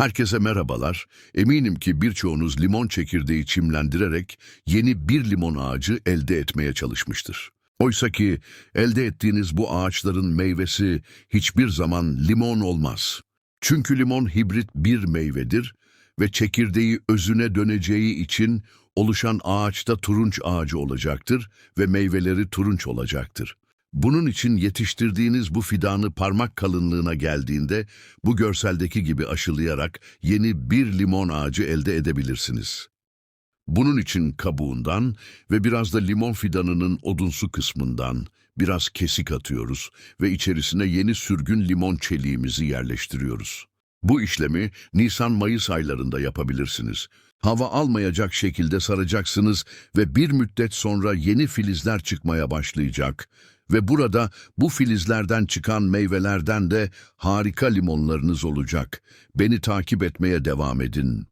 Herkese merhabalar. Eminim ki birçoğunuz limon çekirdeği çimlendirerek yeni bir limon ağacı elde etmeye çalışmıştır. Oysa ki elde ettiğiniz bu ağaçların meyvesi hiçbir zaman limon olmaz. Çünkü limon hibrit bir meyvedir ve çekirdeği özüne döneceği için oluşan ağaçta turunç ağacı olacaktır ve meyveleri turunç olacaktır. Bunun için yetiştirdiğiniz bu fidanı parmak kalınlığına geldiğinde bu görseldeki gibi aşılayarak yeni bir limon ağacı elde edebilirsiniz. Bunun için kabuğundan ve biraz da limon fidanının odunsu kısmından biraz kesik atıyoruz ve içerisine yeni sürgün limon çeliğimizi yerleştiriyoruz. Bu işlemi Nisan-Mayıs aylarında yapabilirsiniz. Hava almayacak şekilde saracaksınız ve bir müddet sonra yeni filizler çıkmaya başlayacak. Ve burada bu filizlerden çıkan meyvelerden de harika limonlarınız olacak. Beni takip etmeye devam edin.